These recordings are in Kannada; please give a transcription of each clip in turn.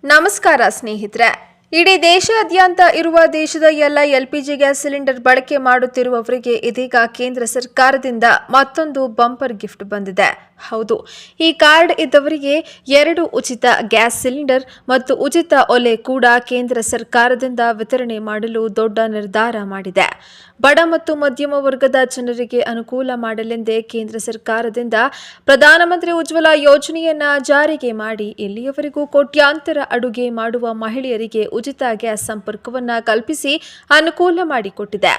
ನಮಸ್ಕಾರ ಸ್ನೇಹಿತರೆ. ಇಡೀ ದೇಶಾದ್ಯಂತ ಇರುವ ದೇಶದ ಎಲ್ಲ ಎಲ್ಪಿಜಿ ಗ್ಯಾಸ್ ಸಿಲಿಂಡರ್ ಬಳಕೆ ಮಾಡುತ್ತಿರುವವರಿಗೆ ಇದೀಗ ಕೇಂದ್ರ ಸರ್ಕಾರದಿಂದ ಮತ್ತೊಂದು ಬಂಪರ್ ಗಿಫ್ಟ್ ಬಂದಿದೆ. ಹೌದು, ಈ ಕಾರ್ಡ್ ಇದ್ದವರಿಗೆ ಎರಡು ಉಚಿತ ಗ್ಯಾಸ್ ಸಿಲಿಂಡರ್ ಮತ್ತು ಉಚಿತ ಒಲೆ ಕೂಡ ಕೇಂದ್ರ ಸರ್ಕಾರದಿಂದ ವಿತರಣೆ ಮಾಡಲು ದೊಡ್ಡ ನಿರ್ಧಾರ ಮಾಡಿದೆ. ಬಡ ಮತ್ತು ಮಧ್ಯಮ ವರ್ಗದ ಜನರಿಗೆ ಅನುಕೂಲ ಮಾಡಲೆಂದೇ ಕೇಂದ್ರ ಸರ್ಕಾರದಿಂದ ಪ್ರಧಾನಮಂತ್ರಿ ಉಜ್ವಲ ಯೋಜನೆಯನ್ನ ಜಾರಿಗೆ ಮಾಡಿ ಇಲ್ಲಿಯವರೆಗೂ ಕೋಟ್ಯಾಂತರ ಅಡುಗೆ ಮಾಡುವ ಮಹಿಳೆಯರಿಗೆ ಉಚಿತ ಗ್ಯಾಸ್ ಸಂಪರ್ಕವನ್ನ ಕಲ್ಪಿಸಿ ಅನುಕೂಲ ಮಾಡಿಕೊಟ್ಟಿದೆ.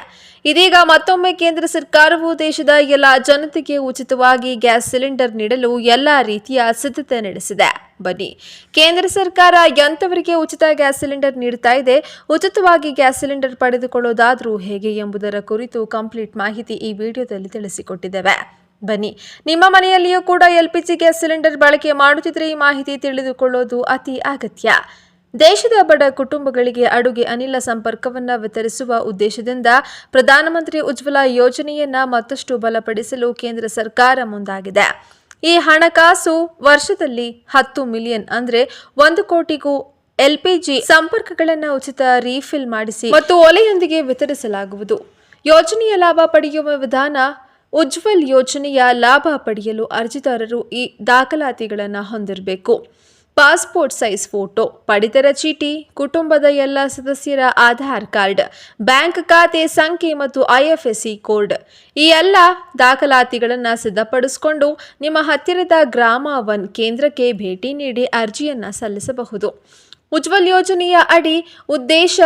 ಇದೀಗ ಮತ್ತೊಮ್ಮೆ ಕೇಂದ್ರ ಸರ್ಕಾರವು ದೇಶದ ಎಲ್ಲ ಜನತೆಗೆ ಉಚಿತವಾಗಿ ಗ್ಯಾಸ್ ಸಿಲಿಂಡರ್ ನೀಡಲು ಎಲ್ಲ ರೀತಿಯ ಸಿದ್ಧತೆ ನಡೆಸಿದೆ. ಬನ್ನಿ, ಕೇಂದ್ರ ಸರ್ಕಾರ ಎಂಥವರಿಗೆ ಉಚಿತ ಗ್ಯಾಸ್ ಸಿಲಿಂಡರ್ ನೀಡ್ತಾ ಇದೆ, ಉಚಿತವಾಗಿ ಗ್ಯಾಸ್ ಸಿಲಿಂಡರ್ ಪಡೆದುಕೊಳ್ಳೋದಾದರೂ ಹೇಗೆ ಎಂಬುದರ ಕುರಿತು ಕಂಪ್ಲೀಟ್ ಮಾಹಿತಿ ಈ ವಿಡಿಯೋದಲ್ಲಿ ತಿಳಿಸಿಕೊಟ್ಟಿದ್ದೇವೆ. ಬನ್ನಿ, ನಿಮ್ಮ ಮನೆಯಲ್ಲಿಯೂ ಕೂಡ ಎಲ್ಪಿಜಿ ಗ್ಯಾಸ್ ಸಿಲಿಂಡರ್ ಬಳಕೆ ಮಾಡುತ್ತಿದ್ರೆ ಈ ಮಾಹಿತಿ ತಿಳಿದುಕೊಳ್ಳೋದು ಅತಿ ಅಗತ್ಯ. ದೇಶದ ಬಡ ಕುಟುಂಬಗಳಿಗೆ ಅಡುಗೆ ಅನಿಲ ಸಂಪರ್ಕವನ್ನ ವಿತರಿಸುವ ಉದ್ದೇಶದಿಂದ ಪ್ರಧಾನಮಂತ್ರಿ ಉಜ್ವಲ ಯೋಜನೆಯನ್ನ ಮತ್ತಷ್ಟು ಬಲಪಡಿಸಲು ಕೇಂದ್ರ ಸರ್ಕಾರ ಮುಂದಾಗಿದೆ. ಈ ಹಣಕಾಸು ವರ್ಷದಲ್ಲಿ ಹತ್ತು ಮಿಲಿಯನ್ ಅಂದ್ರೆ ಒಂದು ಕೋಟಿಗೂ ಎಲ್ಪಿಜಿ ಸಂಪರ್ಕಗಳನ್ನು ಉಚಿತ ರೀಫಿಲ್ ಮಾಡಿಸಿ ಮತ್ತು ಒಲೆಯೊಂದಿಗೆ ವಿತರಿಸಲಾಗುವುದು. ಯೋಜನೆಯ ಲಾಭ ಪಡೆಯುವ ವಿಧಾನ ಉಜ್ವಲ್ ಯೋಜನೆಯ ಲಾಭ ಪಡೆಯಲು ಅರ್ಜಿದಾರರು ಈ ದಾಖಲಾತಿಗಳನ್ನು ಹೊಂದಿರಬೇಕು. ಪಾಸ್ಪೋರ್ಟ್ ಸೈಜ್ ಫೋಟೋ, ಪಡಿತರ ಚೀಟಿ, ಕುಟುಂಬದ ಎಲ್ಲ ಸದಸ್ಯರ ಆಧಾರ್ ಕಾರ್ಡ್, ಬ್ಯಾಂಕ್ ಖಾತೆ ಸಂಖ್ಯೆ ಮತ್ತು ಐಎಫ್ಎಸ್ಸಿ ಕೋಡ್. ಈ ಎಲ್ಲ ದಾಖಲಾತಿಗಳನ್ನು ಸಿದ್ಧಪಡಿಸಿಕೊಂಡು ನಿಮ್ಮ ಹತ್ತಿರದ ಗ್ರಾಮ ಒನ್ ಕೇಂದ್ರಕ್ಕೆ ಭೇಟಿ ನೀಡಿ ಅರ್ಜಿಯನ್ನು ಸಲ್ಲಿಸಬಹುದು. ಉಜ್ವಲ್ ಯೋಜನೆಯ ಅಡಿ ಉದ್ದೇಶ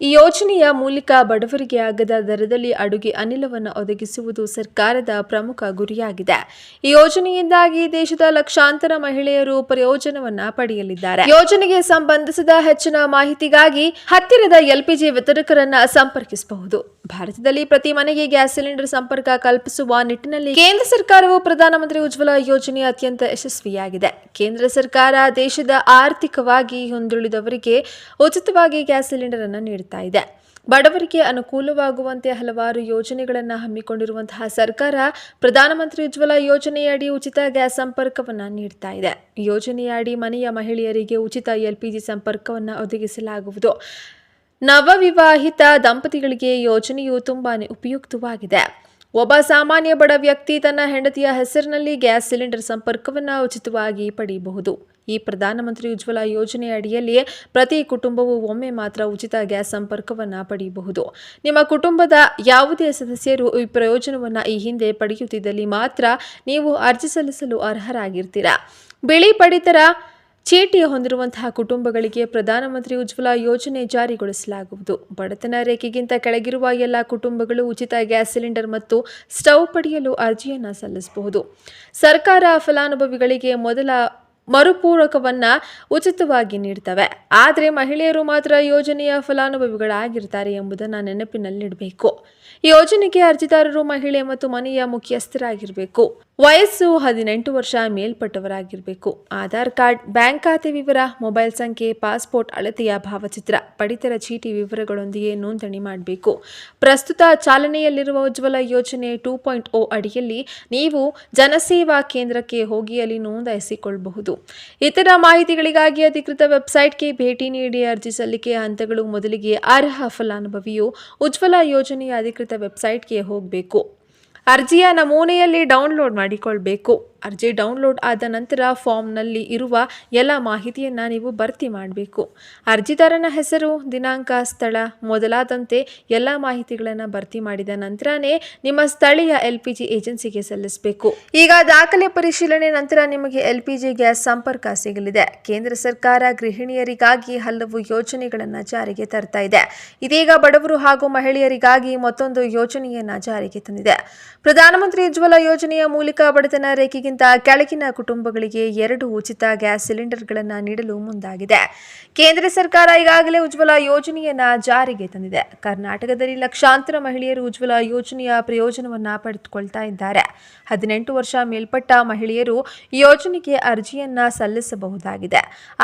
ಈ ಯೋಜನೆಯ ಮೂಲಕ ಬಡವರಿಗೆ ಆಗದ ದರದಲ್ಲಿ ಅಡುಗೆ ಅನಿಲವನ್ನು ಒದಗಿಸುವುದು ಸರ್ಕಾರದ ಪ್ರಮುಖ ಗುರಿಯಾಗಿದೆ. ಈ ಯೋಜನೆಯಿಂದಾಗಿ ದೇಶದ ಲಕ್ಷಾಂತರ ಮಹಿಳೆಯರು ಪ್ರಯೋಜನವನ್ನ ಪಡೆಯಲಿದ್ದಾರೆ. ಯೋಜನೆಗೆ ಸಂಬಂಧಿಸಿದ ಹೆಚ್ಚಿನ ಮಾಹಿತಿಗಾಗಿ ಹತ್ತಿರದ ಎಲ್ಪಿಜಿ ವಿತರಕರನ್ನ ಸಂಪರ್ಕಿಸಬಹುದು. ಭಾರತದಲ್ಲಿ ಪ್ರತಿ ಮನೆಗೆ ಗ್ಯಾಸ್ ಸಿಲಿಂಡರ್ ಸಂಪರ್ಕ ಕಲ್ಪಿಸುವ ನಿಟ್ಟಿನಲ್ಲಿ ಕೇಂದ್ರ ಸರ್ಕಾರವು ಪ್ರಧಾನಮಂತ್ರಿ ಉಜ್ವಲ ಯೋಜನೆ ಅತ್ಯಂತ ಯಶಸ್ವಿಯಾಗಿದೆ. ಕೇಂದ್ರ ಸರ್ಕಾರ ದೇಶದ ಆರ್ಥಿಕವಾಗಿ ಹಿಂದುಳಿದವರಿಗೆ ಉಚಿತವಾಗಿ ಗ್ಯಾಸ್ ಸಿಲಿಂಡರ್ ಅನ್ನು ನೀಡುತ್ತಾ ಇದೆ. ಬಡವರಿಗೆ ಅನುಕೂಲವಾಗುವಂತೆ ಹಲವಾರು ಯೋಜನೆಗಳನ್ನು ಹಮ್ಮಿಕೊಂಡಿರುವಂತಹ ಸರ್ಕಾರ ಪ್ರಧಾನಮಂತ್ರಿ ಉಜ್ವಲ ಯೋಜನೆಯಡಿ ಉಚಿತ ಗ್ಯಾಸ್ ಸಂಪರ್ಕವನ್ನು ನೀಡ್ತಾ ಇದೆ. ಯೋಜನೆಯಡಿ ಮನೆಯ ಮಹಿಳೆಯರಿಗೆ ಉಚಿತ ಎಲ್ಪಿಜಿ ಸಂಪರ್ಕವನ್ನು ಒದಗಿಸಲಾಗುವುದು. ನವವಿವಾಹಿತ ದಂಪತಿಗಳಿಗೆ ಯೋಜನೆಯು ತುಂಬಾ ಉಪಯುಕ್ತವಾಗಿದೆ. ಒಬ್ಬ ಸಾಮಾನ್ಯ ಬಡ ವ್ಯಕ್ತಿ ತನ್ನ ಹೆಂಡತಿಯ ಹೆಸರಿನಲ್ಲಿ ಗ್ಯಾಸ್ ಸಿಲಿಂಡರ್ ಸಂಪರ್ಕವನ್ನು ಉಚಿತವಾಗಿ ಪಡೆಯಬಹುದು. ಈ ಪ್ರಧಾನಮಂತ್ರಿ ಉಜ್ವಲ ಯೋಜನೆ ಅಡಿಯಲ್ಲಿ ಪ್ರತಿ ಕುಟುಂಬವು ಒಮ್ಮೆ ಮಾತ್ರ ಉಚಿತ ಗ್ಯಾಸ್ ಸಂಪರ್ಕವನ್ನು ಪಡೆಯಬಹುದು. ನಿಮ್ಮ ಕುಟುಂಬದ ಯಾವುದೇ ಸದಸ್ಯರು ಈ ಪ್ರಯೋಜನವನ್ನು ಈ ಹಿಂದೆ ಪಡೆಯುತ್ತಿದ್ದಲ್ಲಿ ಮಾತ್ರ ನೀವು ಅರ್ಜಿ ಸಲ್ಲಿಸಲು ಅರ್ಹರಾಗಿರ್ತೀರಾ. ಬಿಳಿ ಪಡಿತರ ಚೀಟಿ ಹೊಂದಿರುವಂತಹ ಕುಟುಂಬಗಳಿಗೆ ಪ್ರಧಾನಮಂತ್ರಿ ಉಜ್ವಲ ಯೋಜನೆ ಜಾರಿಗೊಳಿಸಲಾಗುವುದು. ಬಡತನ ರೇಖೆಗಿಂತ ಕೆಳಗಿರುವ ಎಲ್ಲ ಕುಟುಂಬಗಳು ಉಚಿತ ಗ್ಯಾಸ್ ಸಿಲಿಂಡರ್ ಮತ್ತು ಸ್ಟವ್ ಪಡೆಯಲು ಅರ್ಜಿಯನ್ನು ಸಲ್ಲಿಸಬಹುದು. ಸರ್ಕಾರ ಫಲಾನುಭವಿಗಳಿಗೆ ಮೊದಲ ಮರುಪೂರಕವನ್ನ ಉಚಿತವಾಗಿ ನೀಡ್ತವೆ. ಆದರೆ ಮಹಿಳೆಯರು ಮಾತ್ರ ಯೋಜನೆಯ ಫಲಾನುಭವಿಗಳಾಗಿರ್ತಾರೆ ಎಂಬುದನ್ನು ನೆನಪಿನಲ್ಲಿಡಬೇಕು. ಯೋಜನೆಗೆ ಅರ್ಜಿದಾರರು ಮಹಿಳೆ ಮತ್ತು ಮನೆಯ ಮುಖ್ಯಸ್ಥರಾಗಿರಬೇಕು. ವಯಸ್ಸು ಹದಿನೆಂಟು ವರ್ಷ ಮೇಲ್ಪಟ್ಟವರಾಗಿರಬೇಕು. ಆಧಾರ್ ಕಾರ್ಡ್, ಬ್ಯಾಂಕ್ ಖಾತೆ ವಿವರ, ಮೊಬೈಲ್ ಸಂಖ್ಯೆ, ಪಾಸ್ಪೋರ್ಟ್ ಅಳತೆಯ ಭಾವಚಿತ್ರ, ಪಡಿತರ ಚೀಟಿ ವಿವರಗಳೊಂದಿಗೆ ನೋಂದಣಿ ಮಾಡಬೇಕು. ಪ್ರಸ್ತುತ ಚಾಲನೆಯಲ್ಲಿರುವ ಉಜ್ವಲ ಯೋಜನೆ ಟೂ ಪಾಯಿಂಟ್ ಓ ಅಡಿಯಲ್ಲಿ ನೀವು ಜನಸೇವಾ ಕೇಂದ್ರಕ್ಕೆ ಹೋಗಿ ಅಲ್ಲಿ ನೋಂದಾಯಿಸಿಕೊಳ್ಳಬಹುದು ಇತರ ಮಾಹಿತಿಗಳಿಗಾಗಿ ಅಧಿಕೃತ ವೆಬ್ಸೈಟ್ಗೆ ಭೇಟಿ ನೀಡಿ ಅರ್ಜಿ ಸಲ್ಲಿಕೆಯ ಹಂತಗಳು ಮೊದಲಿಗೆ ಅರ್ಹ ಫಲಾನುಭವಿಯು ಉಜ್ವಲ ಯೋಜನೆಯ ಅಧಿಕೃತ ವೆಬ್ಸೈಟ್ಗೆ ಹೋಗಬೇಕು. ಅರ್ಜಿಯ ನಮೂನೆಯಲ್ಲಿ ಡೌನ್ಲೋಡ್ ಮಾಡಿಕೊಳ್ಬೇಕು. ಅರ್ಜಿ ಡೌನ್ಲೋಡ್ ಆದ ನಂತರ ಫಾರ್ಮ್ನಲ್ಲಿ ಇರುವ ಎಲ್ಲ ಮಾಹಿತಿಯನ್ನು ನೀವು ಭರ್ತಿ ಮಾಡಬೇಕು. ಅರ್ಜಿದಾರನ ಹೆಸರು, ದಿನಾಂಕ, ಸ್ಥಳ ಮೊದಲಾದಂತೆ ಎಲ್ಲ ಮಾಹಿತಿಗಳನ್ನು ಭರ್ತಿ ಮಾಡಿದ ನಂತರನೇ ನಿಮ್ಮ ಸ್ಥಳೀಯ ಎಲ್ ಏಜೆನ್ಸಿಗೆ ಸಲ್ಲಿಸಬೇಕು. ಈಗ ದಾಖಲೆ ಪರಿಶೀಲನೆ ನಂತರ ನಿಮಗೆ ಎಲ್ ಗ್ಯಾಸ್ ಸಂಪರ್ಕ ಸಿಗಲಿದೆ. ಕೇಂದ್ರ ಸರ್ಕಾರ ಗೃಹಿಣಿಯರಿಗಾಗಿ ಹಲವು ಯೋಜನೆಗಳನ್ನು ಜಾರಿಗೆ ತರ್ತಾ ಇದೆ. ಇದೀಗ ಬಡವರು ಹಾಗೂ ಮಹಿಳೆಯರಿಗಾಗಿ ಮತ್ತೊಂದು ಯೋಜನೆಯನ್ನು ಜಾರಿಗೆ ತಂದಿದೆ. ಪ್ರಧಾನಮಂತ್ರಿ ಉಜ್ವಲ ಯೋಜನೆಯ ಮೂಲಕ ಬಡತನ ರೇಖೆಗಿಂತ ಕೆಳಗಿನ ಕುಟುಂಬಗಳಿಗೆ ಎರಡು ಉಚಿತ ಗ್ಯಾಸ್ ಸಿಲಿಂಡರ್ಗಳನ್ನು ನೀಡಲು ಮುಂದಾಗಿದೆ. ಕೇಂದ್ರ ಸರ್ಕಾರ ಈಗಾಗಲೇ ಉಜ್ವಲ ಯೋಜನೆಯನ್ನ ಜಾರಿಗೆ ತಂದಿದೆ. ಕರ್ನಾಟಕದಲ್ಲಿ ಲಕ್ಷಾಂತರ ಮಹಿಳೆಯರು ಉಜ್ವಲ ಯೋಜನೆಯ ಪ್ರಯೋಜನವನ್ನ ಪಡೆದುಕೊಳ್ತಾ ಇದ್ದಾರೆ. ಹದಿನೆಂಟು ವರ್ಷ ಮೇಲ್ಪಟ್ಟ ಮಹಿಳೆಯರು ಯೋಜನೆಗೆ ಅರ್ಜಿಯನ್ನ ಸಲ್ಲಿಸಬಹುದಾಗಿದೆ.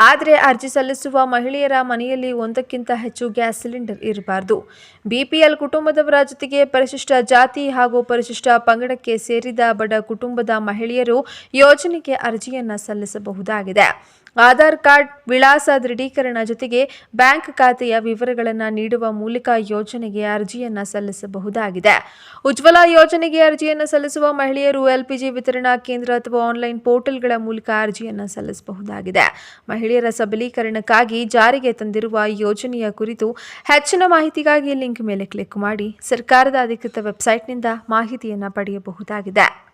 ಆದರೆ ಅರ್ಜಿ ಸಲ್ಲಿಸುವ ಮಹಿಳೆಯರ ಮನೆಯಲ್ಲಿ ಒಂದಕ್ಕಿಂತ ಹೆಚ್ಚು ಗ್ಯಾಸ್ ಸಿಲಿಂಡರ್ ಇರಬಾರದು. ಬಿಪಿಎಲ್ ಕುಟುಂಬದವರ ಜೊತೆಗೆ ಪರಿಶಿಷ್ಟ ಜಾತಿ ಹಾಗೂ ಪರಿಶಿಷ್ಟ ಪಂಗಡಕ್ಕೆ ಸೇರಿದ ಬಡ ಕುಟುಂಬದ ಮಹಿಳೆಯರು ಯೋಜನೆಗೆ ಅರ್ಜಿಯನ್ನು ಸಲ್ಲಿಸಬಹುದಾಗಿದೆ. ಆಧಾರ್ ಕಾರ್ಡ್ ವಿಳಾಸ ದೃಢೀಕರಣ ಜೊತೆಗೆ ಬ್ಯಾಂಕ್ ಖಾತೆಯ ವಿವರಗಳನ್ನು ನೀಡುವ ಮೂಲಕ ಯೋಜನೆಗೆ ಅರ್ಜಿಯನ್ನು ಸಲ್ಲಿಸಬಹುದಾಗಿದೆ. ಉಜ್ವಲ ಯೋಜನೆಗೆ ಅರ್ಜಿಯನ್ನು ಸಲ್ಲಿಸುವ ಮಹಿಳೆಯರು ಎಲ್ಪಿಜಿ ವಿತರಣಾ ಕೇಂದ್ರ ಅಥವಾ ಆನ್ಲೈನ್ ಪೋರ್ಟಲ್ಗಳ ಮೂಲಕ ಅರ್ಜಿಯನ್ನು ಸಲ್ಲಿಸಬಹುದಾಗಿದೆ. ಮಹಿಳೆಯರ ಸಬಲೀಕರಣಕ್ಕಾಗಿ ಜಾರಿಗೆ ತಂದಿರುವ ಯೋಜನೆಯ ಕುರಿತು ಹೆಚ್ಚಿನ ಮಾಹಿತಿಗಾಗಿ ಲಿಂಕ್ ಮೇಲೆ ಕ್ಲಿಕ್ ಮಾಡಿ, ಸರ್ಕಾರದ ಅಧಿಕೃತ ವೆಬ್ಸೈಟ್ನಿಂದ ಮಾಹಿತಿಯನ್ನು ಪಡೆಯಬಹುದಾಗಿದೆ.